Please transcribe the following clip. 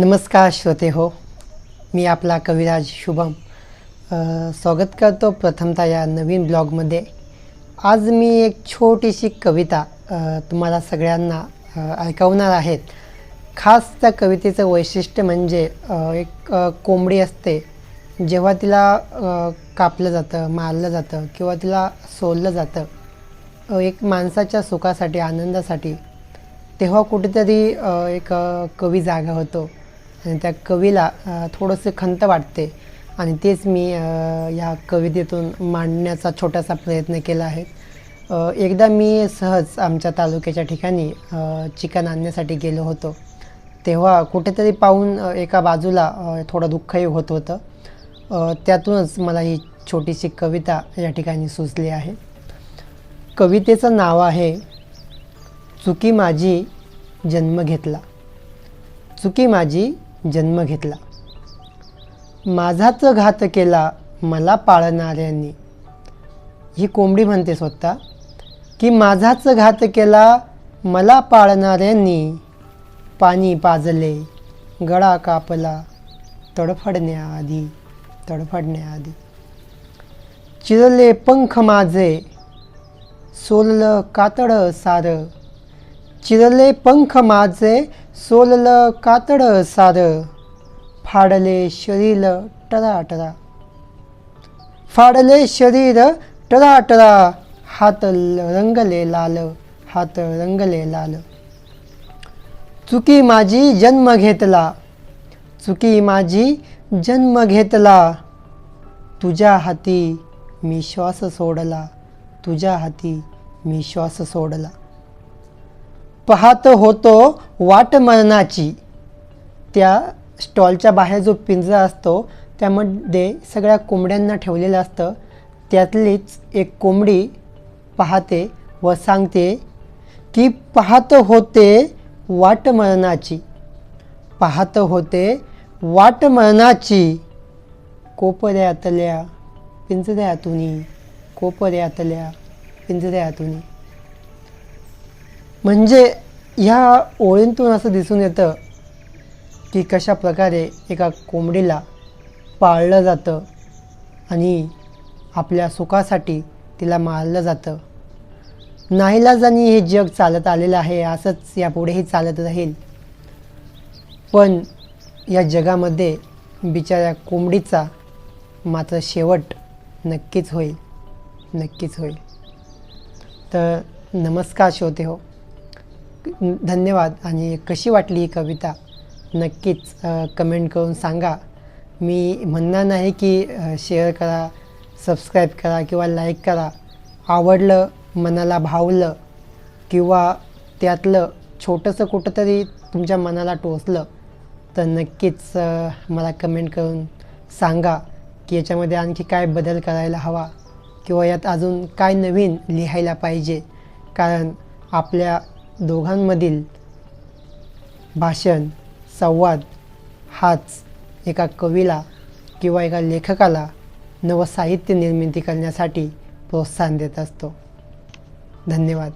नमस्कार श्रोते हो मी आपला कविराज शुभम. स्वागत करतो प्रथमतः या नवीन ब्लॉगमध्ये. आज मी एक छोटीशी कविता तुम्हाला सगळ्यांना ऐकवणार आहेत. खास त्या कवितेचं वैशिष्ट्य म्हणजे एक कोंबडी असते. जेव्हा तिला कापलं जातं मारलं जातं किंवा तिला सोललं जातं एक माणसाच्या सुखासाठी आनंदासाठी तेव्हा कुठेतरी एक कवी जागा होतो. आणि त्या कवीला थोडंसं खंत वाटते. आणि तेच मी या कवितेतून मांडण्याचा छोटासा प्रयत्न केला आहे. एकदा मी सहज आमच्या तालुक्याच्या ठिकाणी चिकन आणण्यासाठी गेलो होतो. तेव्हा कुठेतरी पाहून एका बाजूला थोडं दुःखही होत होतं. त्यातूनच मला ही छोटीशी कविता या ठिकाणी सुचली आहे. कवितेचं नाव आहे चुकी माझी जन्म घेतला. चुकी माझी जन्म घेतला. माझाच घात केला मला पाळणाऱ्यांनी. ही कोंबडी म्हणते स्वतः की माझाच घात केला मला पाळणाऱ्यांनी. पाणी पाजले गळा कापला तडफडण्याआधी तडफडण्याआधी. चिरले पंख माझे सोललं कातडं सारं चिरले पंख माझे सोललं कातडं सारं फाडले शरीर टराटरा. फाडले शरीर टराटरा हात ल- रंगले लाल हात रंगले लाल. चुकी माझी जन्म घेतला चुकी माझी जन्म घेतला तुझ्या हाती मी श्वास सोडला तुझ्या हाती मी श्वास सोडला. पाहत होतो वाट मरणाची. त्या स्टॉलच्या बाहेर जो पिंजरा असतो त्यामध्ये सगळ्या कोंबड्यांना ठेवलेलं असतं. त्यातलीच एक कोंबडी पाहते व सांगते की पाहत होते वाट मरणाची. पाहत होते वाट मरणाची. कोपऱ्यातल्या पिंजऱ्यातून कोपऱ्यातल्या पिंजऱ्यातून. म्हणजे ह्या ओळींतून असं दिसून येतं की कशा प्रकारे एका कोंबडीला पाळलं जातं आणि आपल्या सुखासाठी तिला मारलं जातं. नाईलाजानी हे जग चालत आलेलं आहे असंच यापुढेही चालत राहील. पण या जगामध्ये बिचाऱ्या कोंबडीचा मात्र शेवट नक्कीच होईल नक्कीच होईल. तर नमस्कार श्रोते हो. धन्यवाद. आणि कशी वाटली ही कविता? नक्कीच कमेंट करून सांगा. मी म्हणणार नाही की शेअर करा सबस्क्राईब करा किंवा लाईक करा. आवडलं मनाला भावलं किंवा त्यातलं छोटंसं कुठंतरी तुमच्या मनाला टोचलं तर नक्कीच मला कमेंट करून सांगा की याच्यामध्ये आणखी काय बदल करायला हवा किंवा यात अजून काय नवीन लिहायला पाहिजे. कारण आपल्या दोघांमधील भाषण संवाद हाच एका कवीला किंवा एका लेखकाला नवसाहित्य निर्मिती करण्यासाठी प्रोत्साहन देत असतो. धन्यवाद.